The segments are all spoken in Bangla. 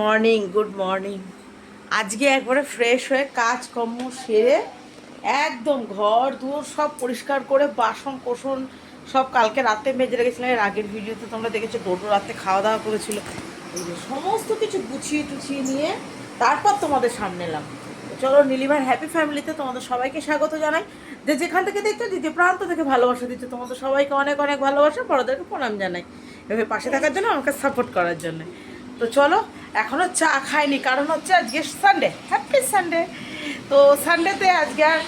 মর্নিং গুড মর্নিং আজকে একবারে ফ্রেশ হয়ে কাজকর্ম সেরে একদম ঘর দুয়ার সব পরিষ্কার করে বাসন কোসন সব কালকে রাতে মেজে রেখেছিলাম। এর আগের ভিডিওতে তোমরা দেখেছ ডোডো রাতে খাওয়া দাওয়া করেছিল সমস্ত কিছু গুছিয়ে টুছিয়ে নিয়ে তারপর তোমাদের সামনে এলাম। চলো, নীলিমার হ্যাপি ফ্যামিলিতে তোমাদের সবাইকে স্বাগত জানাই। যে যেখান থেকে দেখছ, যে যে প্রান্ত থেকে ভালোবাসা দিচ্ছে, তোমাদের সবাইকে অনেক অনেক ভালোবাসা, বড়দেরকে প্রণাম জানাই। এভাবে পাশে থাকার জন্য আমাকে সাপোর্ট করার জন্য। তো চলো এখনও চা খাইনি, কারণ হচ্ছে আজকে সানডে হ্যাপি সানডে তো সানডেতে আজকে আর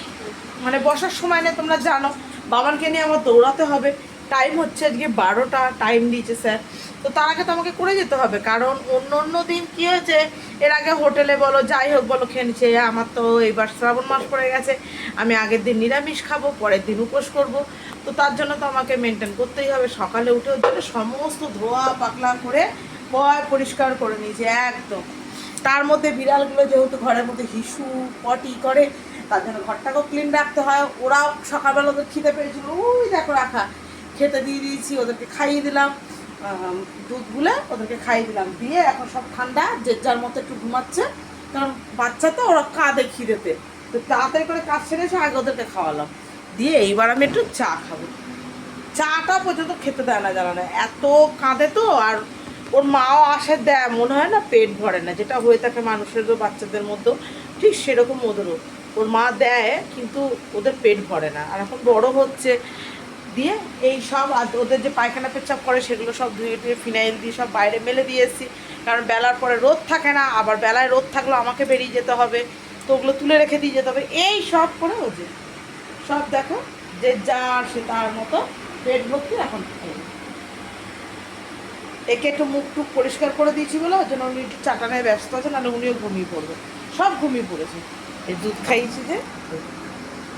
মানে বসার সময় নেই, তোমরা জানো। বাবানকে নিয়ে আমার দৌড়াতে হবে। টাইম হচ্ছে আজকে বারোটা টাইম দিয়েছে স্যার। তো তার আগে তো আমাকে করে যেতে হবে, কারণ অন্য অন্য দিন কী হয়েছে, এর আগে হোটেলে বলো, যাই হোক বলো, খেয়ে নিচ্ছে। আমার তো এইবার শ্রাবণ মাস পড়ে গেছে, আমি আগের দিন নিরামিষ খাব, পরের দিন উপোস করব। তো তার জন্য তো আমাকে মেনটেন করতেই হবে। সকালে উঠে ওর জন্য সমস্ত ধোয়া পাকলা করে পয় পরিষ্কার করে নিয়েছি, একদম। তার মধ্যে বিড়ালগুলো যেহেতু ঘরের মধ্যে হিসু পটি করে, তার জন্য ঘরটাকেও ক্লিন রাখতে হয়। ওরাও সকালবেলা ওদের খিদে পেয়েছিল। ওই দেখো রাখা। খেতে দিয়ে দিয়েছি, ওদেরকে খাইয়ে দিলাম। দুধ গুলে ওদেরকে খাইয়ে দিলাম। দিয়ে এখন সব ঠান্ডা, যে যার মতো একটু ঘুমাচ্ছে। কারণ বাচ্চা তো, ওরা কাঁদে খিদেতে। তো তাড়াতাড়ি করে কাজ সেরে এসে আগে ওদেরকে খাওয়ালাম। দিয়ে এইবার আমি একটু চা খাব। চাটা পর্যন্ত খেতে দেয় না, জানা না। এত কাঁদে তো, আর ওর মাও আসে, দেয়, মনে হয় না পেট ভরে না, যেটা হয়ে থাকে মানুষেরও বাচ্চাদের মধ্যেও, ঠিক সেরকম ওদেরও। ওর মা দেয়, কিন্তু ওদের পেট ভরে না। আর এখন বড় হচ্ছে, দিয়ে এই সব ওদের যে পায়খানা পেচ্ছাপ করে, সেগুলো সব ধুয়ে টুয়ে ফিনাইল দিয়ে সব বাইরে মেলে দিয়ে এসেছি। কারণ বেলার পরে রোদ থাকে না, আবার বেলায় রোদ থাকলেও আমাকে বেরিয়ে যেতে হবে, তো ওগুলো তুলে রেখে দিয়ে যেতে হবে। এই সব করে ওদের সব দেখো, যে যার সে তার মতো পেট ভর্তি এখন। একে একটু মুখ টুক পরিষ্কার করে দিয়েছি বলে, ওর জন্য উনি একটু চাটানায় ব্যস্ত আছে নাহলে উনিও ঘুমিয়ে পড়বে। সব ঘুমিয়ে পড়েছে। এই দুধ খাইয়েছি যে,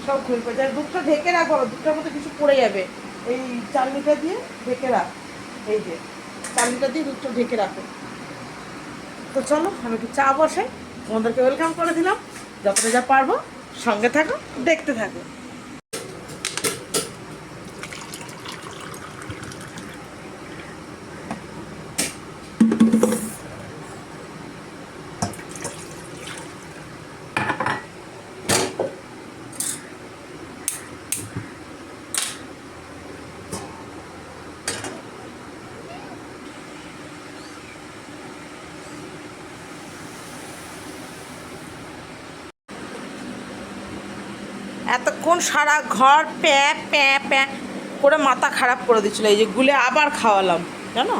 সব ঘুমিয়ে পড়েছে। আর দুধটা ঢেকে রাখো দুধটার মধ্যে কিছু পড়ে যাবে। এই চালনিটা দিয়ে ঢেকে রাখ। এই যে, চালনিটা দিয়ে দুধটা ঢেকে রাখো। তো চলো, আমি একটু চা বসে তোমাদেরকে ওয়েলকাম করে দিলাম। যতটা যা পারব, সঙ্গে থাকো, দেখতে থাকো। এতক্ষণ সারা ঘর প্যাঁ প্যাঁ প্যাঁ করে মাথা খারাপ করে দিচ্ছিল। এই যে গুলে আবার খাওয়ালাম, জানো?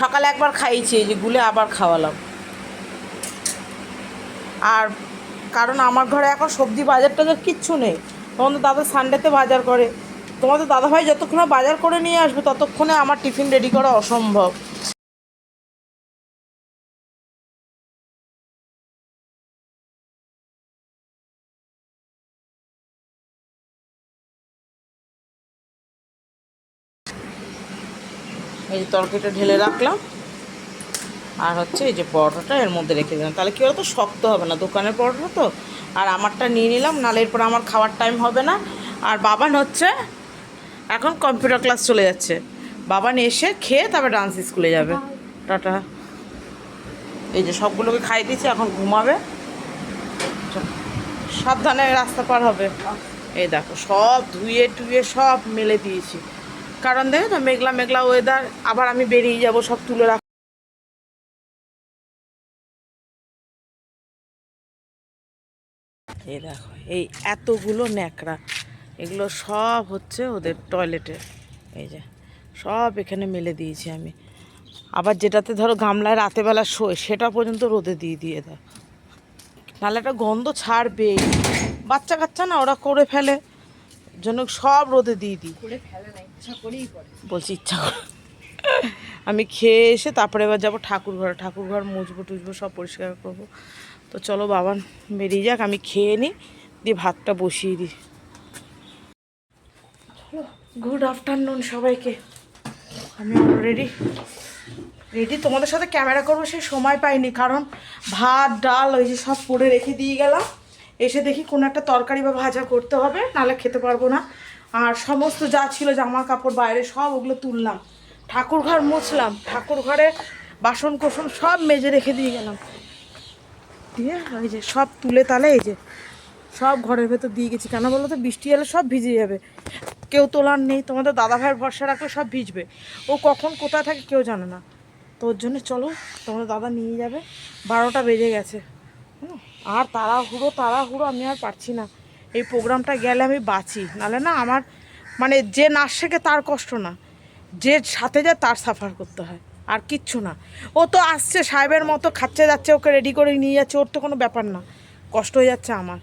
সকালে একবার খাইয়েছি, এই যে গুলে আবার খাওয়ালাম। আর কারণ আমার ঘরে এখন সবজি বাজার টাজার কিচ্ছু নেই। তোমাদের দাদা সানডেতে বাজার করে। তোমাদের দাদাভাই যতক্ষণে বাজার করে নিয়ে আসবে, ততক্ষণে আমার টিফিন রেডি করা অসম্ভব। এই যে তরকারিটা ঢেলে রাখলাম। আর হচ্ছে এই যে পরোটাটা এর মধ্যে রেখে দিলাম। তাহলে কি বলতো, শক্ত হবে না, দোকানের পরোটা তো। আর আমারটা নিয়ে নিলাম, নাহলে এরপর আমার খাওয়ার টাইম হবে না। আর বাবান হচ্ছে, এখন কম্পিউটার ক্লাস চলে যাচ্ছে। বাবান এসে খেয়ে তারপর ডান্স স্কুলে যাবে। টাটা। এই যে সবগুলোকে খাই দিয়েছি, এখন ঘুমাবে। সাবধানে রাস্তা পার হবে। এই দেখো, সব ধুয়ে টুয়ে সব মেলে দিয়েছি। কারণ দেখো তো মেঘলা মেঘলা ওয়েদার আবার আমি বেরিয়ে যাব, সব তুলে রাখ এই দেখো, এই এতগুলো ন্যাকড়া, এগুলো সব হচ্ছে ওদের টয়লেটে এই যে, সব এখানে মেলে দিয়েছি আমি। আবার যেটাতে ধরো গামলায় রাতেবেলা শোয়, সেটা পর্যন্ত রোদে দিয়ে দিয়ে দেয় নাহলে একটা গন্ধ ছাড়বে বাচ্চা কাচ্চা না, ওরা করে ফেলে। জন্য সব রোদে দিয়ে দিই। বলছি ইচ্ছা করে আমি খেয়ে এসে তারপরে এবার যাব ঠাকুর ঘরে। ঠাকুর ঘর মুছবো টুছবো সব পরিষ্কার করব। তো চলো বাবা বেরিয়ে যাক আমি খেয়ে নিই দিয়ে ভাতটা বসিয়ে দিই। গুড আফটারনুন সবাইকে। আমি অলরেডি রেডি তোমাদের সাথে ক্যামেরা করব সে সময় পাইনি কারণ ভাত ডাল ওই যে সব করে রেখে দিয়ে গেলাম। এসে দেখি কোনো একটা তরকারি বা ভাজা করতে হবে, নাহলে খেতে পারব না। আর সমস্ত যা ছিল জামা কাপড় বাইরে সব ওগুলো তুললাম। ঠাকুর ঘর মুছলাম ঠাকুর ঘরে বাসন কোসন সব মেজে রেখে দিয়ে গেলাম। দিয়ে ওই যে সব তুলে তালে এই যে সব ঘরের ভেতর দিয়ে গেছি। কেন বলো তো? বৃষ্টি এলে সব ভিজে যাবে। কেউ তোলার নেই, তোমাদের দাদা ভাইয়ের ভরসা রাখলে সব ভিজবে। ও কখন কোথায় থাকে কেউ জানে না। তো ওর জন্য চলো, তোমাদের দাদা নিয়ে যাবে। বারোটা বেজে গেছে। আর তাড়াহুড়ো তাড়াহুড়ো আমি আর পারছি না। এই প্রোগ্রামটা গেলে আমি বাঁচি, নাহলে না আমার মানে যে নাচ শেখে তার কষ্ট না। যে সাথে যায় তার সাফার করতে হয়, আর কিচ্ছু না। ও তো আসছে, সাহেবের মতো খাচ্ছে যাচ্ছে, ওকে রেডি করে নিয়ে যাচ্ছে, ওর তো কোনো ব্যাপার না। কষ্ট হয়ে যাচ্ছে আমার।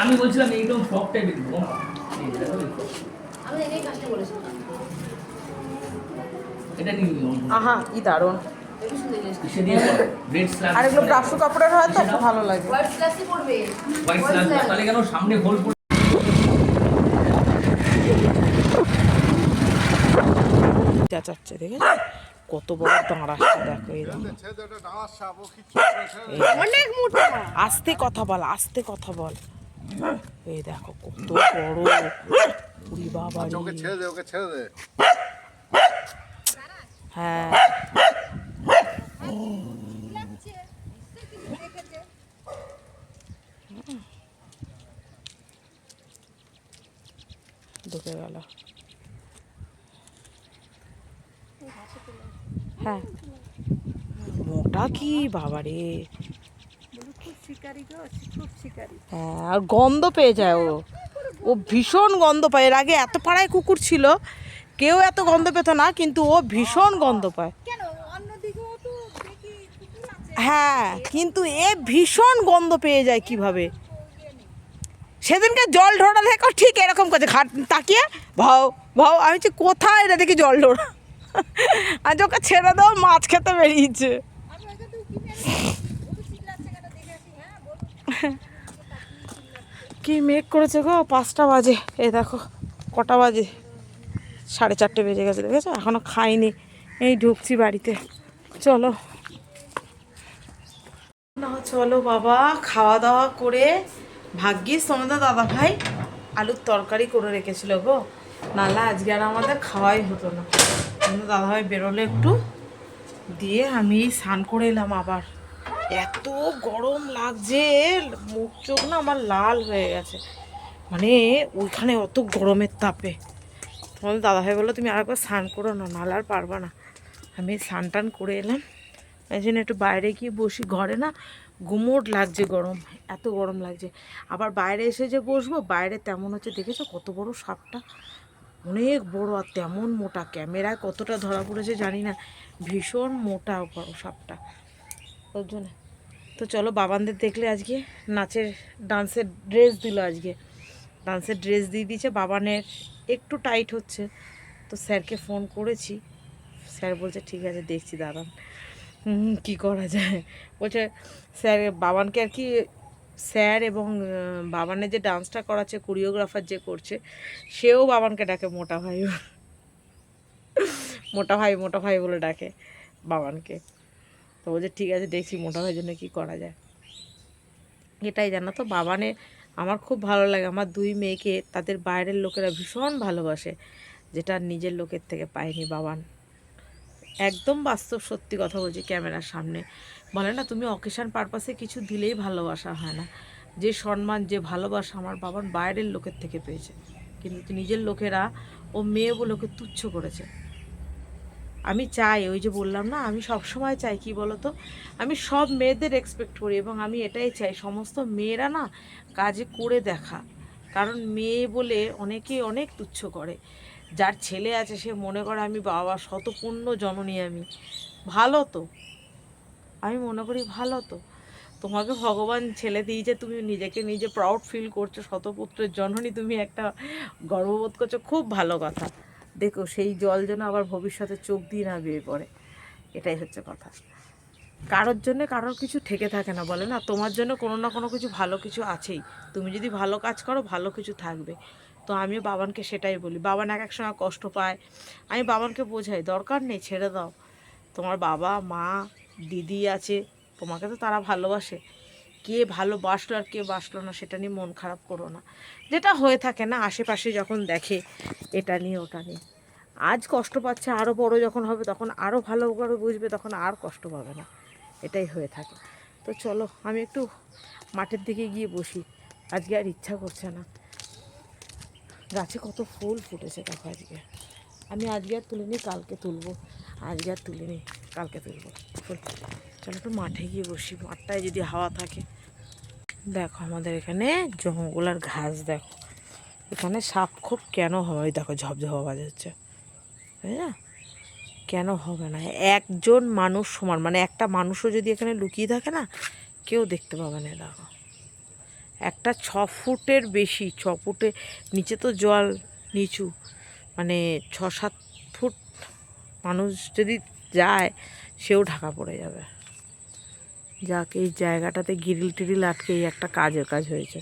আমি বলছিলাম এইরকম ফ্রক টাইপের দেবো। এটা নিয়ে নিলাম আহা কি দারুণ। আর এগুলো কাপড়ের হয় তো? ভালো লাগে। হোয়াইট স্ল্যাব তাহলে কেন সামনে হোল করে চেঁচাচ্ছে দেখেছ? কত বড় দাঁড় আসছে দেখো দেখো। এই অনেক মোটা। আস্তে কথা বল আস্তে কথা বল। এই দেখো কত বড় উড়ি বাবা ওকে ছেড়ে দে ওকে ছেড়ে দে হ্যাঁ। ঢুকে গেল হ্যাঁ। মোটা কি? বাবারে। হ্যাঁ আর গন্ধ পেয়ে যায় ও। ও ভীষণ গন্ধ পায়। এর আগে এত পাড়ায় কুকুর ছিল কেউ এত গন্ধ পেত না কিন্তু ও ভীষণ গন্ধ পায়। হ্যাঁ কিন্তু এ ভীষণ গন্ধ পেয়ে যায় কীভাবে? সেদিনকে জল ঢোড়া দেখো ঠিক এরকম করছে। খাট তাকিয়ে ভাও ভাও আমি বলছি কোথায় এটা দেখি জল ঢোড়া? আজ ওকে ছেড়ে দাও মাছ খেতে বেরিয়েছে। কি মেঘ করেছে গো? পাঁচটা বাজে। এ দেখো, কটা বাজে? সাড়ে চারটে বেজে গেছে, দেখেছ? এখনও খাইনি। এই ঢুকছি বাড়িতে। চলো। না, চলো বাবা খাওয়া দাওয়া করে ভাগ্যিস তোমাদের দাদা ভাই আলুর তরকারি করে রেখেছিল গো। নাহলে আজকে আর আমাদের খাওয়াই হতো না। দাদা ভাই বেরোলে একটু দিয়ে আমি স্নান করে এলাম আবার। এত গরম লাগছে, মুখ চোখ না আমার লাল হয়ে গেছে। মানে ওইখানে অত গরমের তাপে। তোমাদের দাদা ভাই বলল, তুমি আরেকবার স্নান করো না নাহলে আর পারবা না। আমি স্নান টান করে এলাম। এই জন্য একটু বাইরে গিয়ে বসি। ঘরে না গুমোট লাগছে গরম, এত গরম লাগছে। আবার বাইরে এসে যে বসবো, বাইরে তেমন হচ্ছে, দেখেছ কত বড় সাপটা? অনেক বড় আর তেমন মোটা। ক্যামেরায় কতটা ধরা পড়েছে জানি না। ভীষণ মোটা বড় সাপটা। ওর জন্য তো চলো বাবানদের দেখলে আজকে নাচের, ডান্সের ড্রেস দিল আজকে। ডান্সের ড্রেস দিয়ে দিয়েছে। বাবানের একটু টাইট হচ্ছে। তো স্যারকে ফোন করেছি। স্যার বলছে, ঠিক আছে, দেখছি দাঁড়ান। কি করা যায়? বলছে, স্যার, বাবানকে আর কি স্যার এবং বাবানের যে ডান্সটা করাচ্ছে কোরিওগ্রাফার যে করছে, সেও বাবানকে ডাকে, মোটা ভাই মোটা ভাই মোটা ভাই বলে ডাকে বাবানকে। তো বলছে, ঠিক আছে, দেখছি মোটা ভাইয়ের জন্য কী করা যায়। এটাই জানো তো, বাবানে আমার খুব ভালো লাগে। আমার দুই মেয়েকে তাদের বাইরের লোকেরা ভীষণ ভালোবাসে, যেটা নিজের লোকের থেকে পায়নি বাবান। একদম বাস্তব সত্যি কথা বলছি ক্যামেরার সামনে। বলে না, তুমি অকেশান পারপাসে কিছু দিলেই ভালোবাসা হয় না। যে সম্মান, যে ভালোবাসা আমার বাবার বাইরের লোকের থেকে পেয়েছে। কিন্তু নিজের লোকেরা ও মেয়ে ওকে তুচ্ছ করেছে। আমি চাই, ওই যে বললাম না, আমি সব সময় চাই, কি বলো তো আমি সব মেয়েদের এক্সপেক্ট করি এবং আমি এটাই চাই, সমস্ত মেয়েরা না কাজে করে দেখা। কারণ মেয়ে বলে অনেকে অনেক তুচ্ছ করে। যার ছেলে আছে, সে মনে করে আমি বাবা, শতপূর্ণ জননী আমি। ভালো তো। আমি মনে করি ভালো তো। তোমাকে ভগবান ছেলে দিয়েছে, তুমি নিজেকে নিজে প্রাউড ফিল করছ, শতপুত্রের জননী তুমি একটা গর্ববোধ করছ, খুব ভালো কথা। দেখো সেই জল যেন আবার ভবিষ্যতে চোখ দিয়ে না বেয়ে পড়ে। এটাই হচ্ছে কথা। কারোর জন্য কারোর কিছু ঠেকে থাকে না, বলে না? তোমার জন্য কোনো না কোনো কিছু ভালো কিছু আছেই। তুমি যদি ভালো কাজ করো, ভালো কিছু থাকবে। তো আমি বাবানকে সেটাই বলি। বাবান এক এক সময় কষ্ট পায়। আমি বাবানকে বোঝাই, দরকার নেই, ছেড়ে দাও। তোমার বাবা, মা, দিদি আছে। তোমাকে তো তারা ভালোবাসে। কে ভালোবাসলো আর কে বাসলো না, সেটা নিয়ে মন খারাপ করো না। যেটা হয়ে থাকে না, আশেপাশে যখন দেখে, এটা নিয়ে, ওটা নিয়ে। আজ কষ্ট পাচ্ছে আরও বড় যখন হবে, তখন আরও ভালো করে বুঝবে, তখন আর কষ্ট পাবে না। এটাই হয়ে থাকে। তো চলো, আমি একটু মাঠের দিকে গিয়ে বসি। আজকে আর ইচ্ছা করছে না। গাছে কত ফুল ফুটেছে, দেখো আজকে। আমি আজকে আর তুলিনি, কালকে তুলবো। আজকে আর তুলিনি। কালকে তুলবো। ফুল। চলো একটু মাঠে গিয়ে বসি, মাঠটায় যদি হাওয়া থাকে। দেখো আমাদের এখানে জঙ্গল আর ঘাস, দেখো। এখানে সাপ খুব কেন হবে? দেখো ঝপঝপা বাজাচ্ছে তাই না? কেন হবে না? একজন মানুষ সমান মানে একটা মানুষও যদি এখানে লুকিয়ে থাকে না, কেউ দেখতে পাবে না, দেখো। একটা ছ ফুটের বেশি, ছ ফুটে নিচে তো জল নিচু। মানে ছ সাত ফুট মানুষ যদি যায়, সেও ঢাকা পড়ে যাবে। যাক, এই জায়গাটাতে গিরিল টিরিল আটকে এই একটা কাজের কাজ হয়েছে।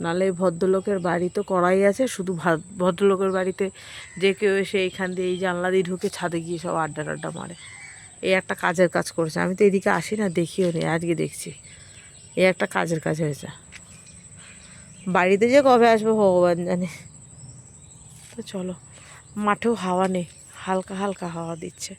নাহলে এই ভদ্রলোকের বাড়ি তো করাই আছে, শুধু ভদ্রলোকের বাড়িতে যে কেউ এসে এইখান দিয়ে এই জানলা দিয়ে ঢুকে ছাদে গিয়ে সব আড্ডা টাড্ডা মারে। এই একটা কাজের কাজ করেছে। আমি তো এদিকে আসি না, দেখিও নি, আজকে দেখছি। এই একটা কাজের কাজ হয়েছে। বাড়িতে যে কবে আসব ভগবান জানে। তো চলো, মাঠেও হাওয়া নেই, হালকা হালকা হাওয়া দিচ্ছে।